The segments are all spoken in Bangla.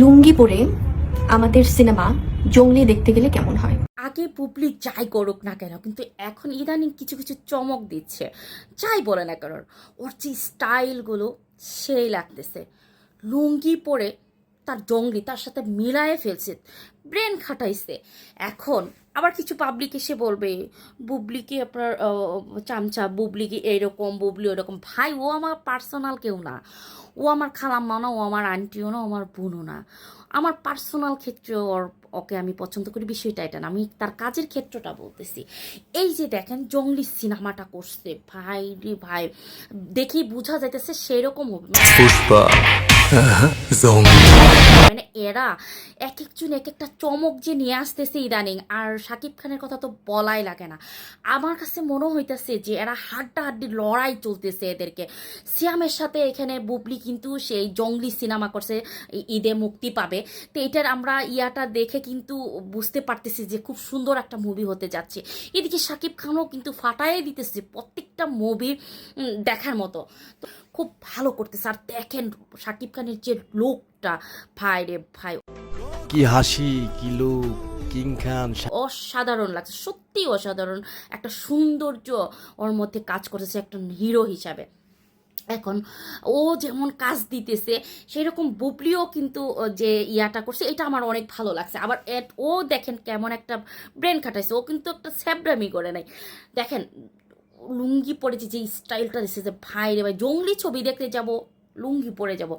লুঙ্গি পরে আমাদের সিনেমা জঙ্গলি দেখতে গেলে কেমন হয়? আগে পুবলিক যাই করুক না কেন, কিন্তু এখন ইদানিং কিছু কিছু চমক দিচ্ছে। যাই বলে না কেন ওর যে স্টাইলগুলো সেই লাগতেছে। লুঙ্গি পরে তার জঙ্গলি তার সাথে মিলায়ে ফেলছে, ব্রেন খাটাইছে। এখন আবার কিছু পাবলিক এসে বলবে, বুবলিকে আপনার চামচা, বুবলিকে এরকম, বুবলি ওরকম। ভাই, ও আমার পার্সোনাল কেউ না। ও আমার খালাম্মা না, ও আমার আন্টিও না, ও আমার বোনও না। আমার পার্সোনাল ক্ষেত্রে ওর ওকে আমি পছন্দ করি বিষয়টা এটা না আমি তার কাজের ক্ষেত্রটা বলতেছি। এই যে দেখেন জঙ্গলি সিনেমাটা করছে ভাই রে ভাই দেখেই বোঝা যাইতেছে সেরকম হবে মানে এরা এক একজন এক একটা চমক যে নিয়ে আসতেছে ইদানিং আর শাকিব খানের কথা তো বলাই লাগে না। আমার কাছে মনে হইতেছে যে এরা হাড্ডাহাড্ডি লড়াই চলতেছে এদেরকে। সিয়ামের সাথে এখানে বুবলি কিন্তু সেই জঙ্গলি সিনেমা করছে ঈদে মুক্তি পাবে। তো এটার আমরা ইয়াটা দেখে কিন্তু বুঝতে পারতেছি যে খুব সুন্দর একটা মুভি হতে যাচ্ছে। এদিকে শাকিব খানও কিন্তু ফাটাই দিতেছে প্রত্যেকটা মুভি দেখার মতো। তো খুব ভালো করতেছে। আর দেখেন শাকিব খানের যে লোকটা ভাই রে ভাই। কি হাসি কি লোক কিং খান অসাধারণ লাগছে। সত্যি অসাধারণ। একটা সৌন্দর্য ওর মধ্যে কাজ করেছে একটা হিরো হিসাবে। এখন ও যেমন কাজ দিতেছে সেই রকম বুবলিও কিন্তু যে ইয়াটা করছে, এটা আমার অনেক ভালো লাগছে। আবার এট ও দেখেন কেমন একটা ব্রেন খাটাইছে, ও কিন্তু একটা স্যাবডামি করে নাই। দেখেন, লুঙ্গি পরেছে যে স্টাইলটা দিচ্ছে যে, ভাই রে ভাই, জঙ্গলি ছবি দেখতে যাব। লুঙ্গি পরে যাব।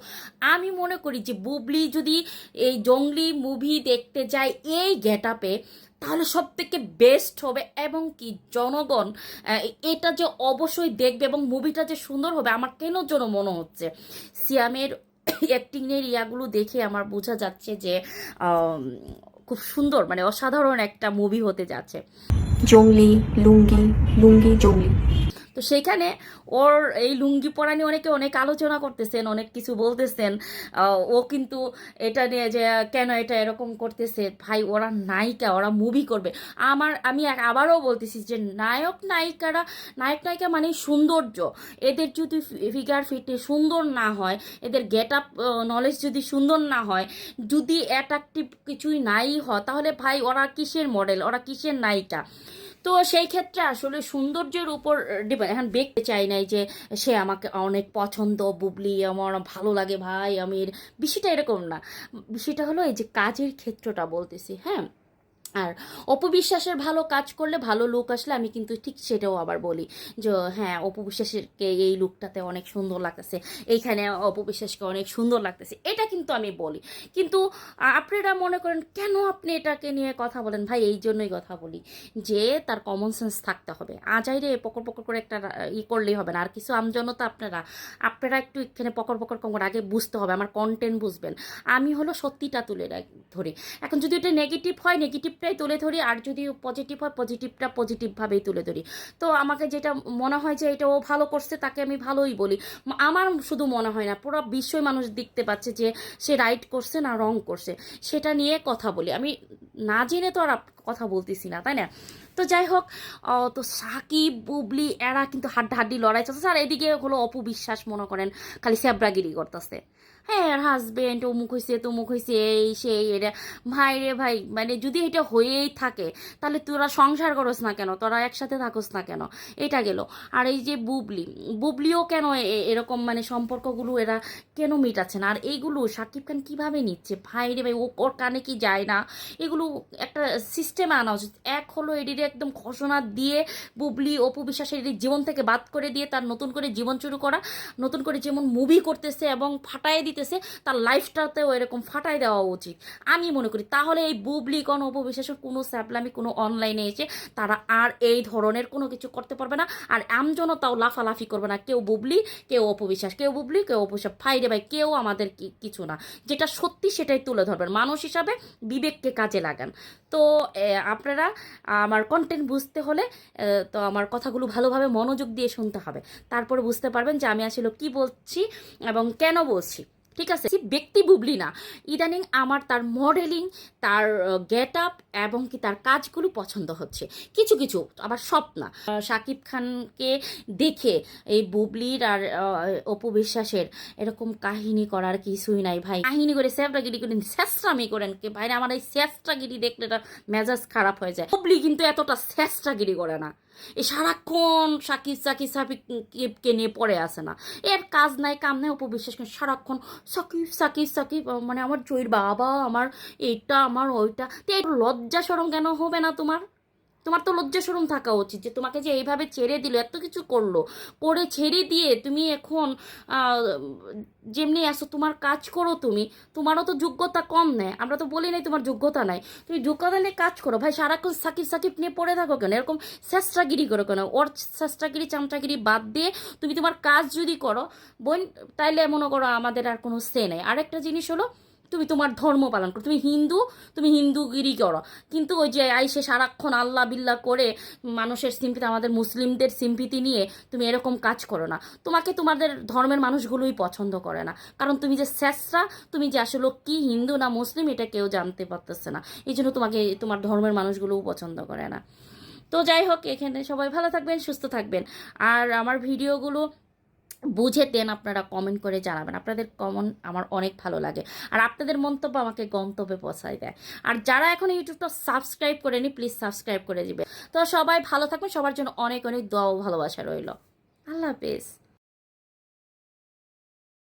আমি মনে করি যে বুবলি যদি এই জঙ্গলি মুভি দেখতে যায় এই গেট আপে তাহলে সব থেকে বেস্ট হবে এবং কি জনগণ এটা যে অবশ্যই দেখবে এবং মুভিটা যে সুন্দর হবে, আমার কেন জন্য মনে হচ্ছে? সিয়ামের অ্যাক্টিংয়ের ইয়াগুলো দেখে আমার বোঝা যাচ্ছে যে খুব সুন্দর মানে অসাধারণ একটা মুভি হতে যাচ্ছে। জঙ্গলি, লুঙ্গি লুঙ্গি, জঙ্গলি। তো সেইখানে ওর এই লুঙ্গি পরা নিয়ে অনেকে অনেক আলোচনা করতেছেন, অনেক কিছু বলতেছেন। ও কিন্তু এটা নিয়ে যে, কেন এটা এরকম করতেছে? ভাই, ওরা নায়িকা, ওরা মুভি করবে। আমার, আমি আবারও বলতেছি যে, নায়ক নায়িকারা, নায়ক নায়িকা মানে সৌন্দর্য। এদের যদি ফিগার ফিটে সুন্দর না হয়, এদের গেট আপ নলেজ যদি সুন্দর না হয়, যদি অ্যাট্রাকটিভ কিছুই নাই হয়, তাহলে ভাই, ওরা কিসের মডেল ওরা কিসের নায়িকা? তো সেই ক্ষেত্রে আসলে সৌন্দর্যের উপর ডিপেন্ড এখন দেখতে চাই নাই যে সে আমাকে অনেক পছন্দ, বুবলি, আমার ভালো লাগে, ভাই আমি এর- বিষয়টা এরকম না। বিষয়টা হলো এই যে কাজের ক্ষেত্রটা বলতেছি হ্যাঁ? আর অপবিশ্বাসের ভালো কাজ করলে ভালো লুক আসলে আমি কিন্তু ঠিক সেটাও আবার বলি যে হ্যাঁ অপবিশ্বাসেরকে এই লুকটাতে অনেক সুন্দর লাগতেছে, এইখানে অপবিশ্বাসকে অনেক সুন্দর লাগতেছে, এটা কিন্তু আমি বলি। কিন্তু আপনারা মনে করেন কেন আপনি এটাকে নিয়ে কথা বলেন? ভাই, এই জন্যই কথা বলি যে, তার কমন সেন্স থাকতে হবে। আজাইরে পকর পকর করে একটা ই করলেই হবে না। আর কিছু আমজনতা আপনারা আপনারা একটু এখানে পকর পকর কম আগে বুঝতে হবে, আমার কন্টেন্ট বুঝবেন। আমি হলো সত্যিটা তুলে ধরি। এখন যদি এটা নেগেটিভ হয় নেগেটিভটাই তুলে ধরি, আর যদি পজিটিভ হয় পজিটিভটা পজিটিভভাবেই তুলে ধরি। তো আমাকে যেটা মনে হয় যে এটা ও ভালো করছে, তাকে আমি ভালোই বলি। আমার শুধু মনে হয় না, পুরো বিশ্বই মানুষ দেখতে পাচ্ছে যে সে রাইট করছে না রং করছে। সেটা নিয়ে কথা বলি। আমি না জেনে তো আর কথা বলতেছি না, তাই না? তো যাই হোক তো সাকিব, বুবলি এরা কিন্তু হাড্ডাহাড্ডি লড়াই চলছে আর এদিকে হলো অপবিশ্বাস মনে করেন, খালি স্যাবরাগিরি করতেছে। হ্যাঁ এর হাজবেন্ড অমুক হয়েছে তমুক হয়েছে এই, সেই, এটা। ভাই রে ভাই মানে যদি এটা হয়েই থাকে, তাহলে তোরা সংসার করস না কেন? তোরা একসাথে থাকোস না কেন? এটা গেল। আর এই যে বুবলি, বুবলিও কেন এরকম মানে সম্পর্কগুলো এরা কেন মিটাচ্ছে না? আর এইগুলো সাকিব খান কীভাবে নিচ্ছে? ভাই রে ভাই, ও, ওর কানে কি যায় না? এগুলো একটা সিস্টেমে আনা উচিত। এক হলো এটির একদম ঘোষণা দিয়ে বুবলি, অপু বিশ্বাসের জীবন থেকে বাদ করে দিয়ে তার নতুন করে জীবন শুরু করা, নতুন করে যেমন মুভি করতেছে এবং ফাটায় দিতেছে, তার লাইফটাতেও এরকম ফাটাই দেওয়া উচিত। আমি মনে করি তাহলে এই বুবলি কোনো অপবিশ্বাসের কোনো স্যাপলামি, কোনো অনলাইনে এসে তারা আর এই ধরনের কোনো কিছু করতে পারবে না। আর আমজনতাও লাফালাফি করবে না। কেউ বুবলি, কেউ অপবিশ্বাস কেউ বুবলি, কেউ অপবিশ্বাস ফাইরে ভাই কেউ আমাদের কিছু না। যেটা সত্যি সেটাই তুলে ধরবেন। মানুষ হিসাবে বিবেককে কাজে লাগান। তো আপনারা আমার কন্টেন্ট বুঝতে হলে তো আমার কথাগুলো ভালোভাবে মনোযোগ দিয়ে শুনতে হবে। তারপরে বুঝতে পারবেন যে আমি আসলে কি বলছি এবং কেন বলছি। ঠিক আছে? ব্যক্তি বুবলি না। ইদানিং আমার তার মডেলিং, তার গেট আপ এবং কি তার কাজগুলো পছন্দ হচ্ছে। কিছু কিছু, আবার সব না শাকিব খানকে দেখে এই বুবলির আর অপু বিশ্বাসের এরকম কাহিনী করার কিছুই নাই ভাই। কাহিনী করে স্যাপটাগিরি করেন স্যাস্ট্রামি করেন কে ভাই। আমার এই স্যাস্ট্রাগিরি দেখলে এটা মেজাজ খারাপ হয়ে যায়। বুবলি কিন্তু এতটা স্যাস্ট্রাগিরি করে না। এই সারাক্ষণ সাকিব সাকিব সাকিবকে নিয়ে পড়ে আসে না। এর কাজ নাই, কাম নাই উপবিশ্বাস করে সারাক্ষণ সাকিব সাকিব সাকিব মানে আমার জয়ীর বাবা, আমার এইটা, আমার ওইটা। তো লজ্জা সরম কেন হবে না তোমার? তোমার তো লজ্জা সরম থাকা উচিত যে তোমাকে যে এইভাবে ছেড়ে দিল, এত কিছু করল, করে ছেড়ে দিয়ে তুমি এখন যেমনি আসো তোমার কাজ করো তুমি, তোমারও তো যোগ্যতা কম নেয় আমরা তো বলি নাই তোমার যোগ্যতা নাই, তুমি যোগ্যতা নিয়ে কাজ করো, ভাই সারাক্ষণ সাকিব সাকিব নিয়ে পড়ে থাকো কেন, এরকম চেষ্টাগিরি করো কেন, ওর চেষ্টাগিরি চামচাগিরি বাদ দিয়ে তুমি তোমার কাজ যদি করো, বোন, তাইলে মনে করো আমাদের আর কোনো সে নেই। আরেকটা জিনিস হলো তুমি তোমার ধর্ম পালন করো। তুমি হিন্দু, তুমি হিন্দুগিরি করো। কিন্তু ওই যে আইসে সারাক্ষণ আল্লাহ বিল্লাহ করে মানুষের সিম্পিতি, আমাদের মুসলিমদের সিম্পিতি নিয়ে তুমি এরকম কাজ করো না। তোমাকে তোমাদের ধর্মের মানুষগুলোই পছন্দ করে না। কারণ তুমি যে শেষরা, তুমি যে আসলে কি হিন্দু না মুসলিম, এটা কেউ জানতে পারতেছে না। এই জন্য তোমাকে তোমার ধর্মের মানুষগুলোও পছন্দ করে না। তো যাই হোক, এখানে সবাই ভালো থাকবেন, সুস্থ থাকবেন। আর আমার ভিডিওগুলো বুঝে দেন আপনারা কমেন্ট করে জানাবেন। আপনাদের কমন আমার অনেক ভালো লাগে। আর আপনাদের মন্তব্য আমাকে গন্তব্যে পৌঁছায় দেয়। আর যারা এখন ইউটিউবটা সাবস্ক্রাইব করেনি প্লিজ সাবস্ক্রাইব করে দিবে। তো সবাই ভালো থাকবেন। সবার জন্য অনেক অনেক দোয়া ও ভালোবাসা রইল। আল্লাহ হাফেজ।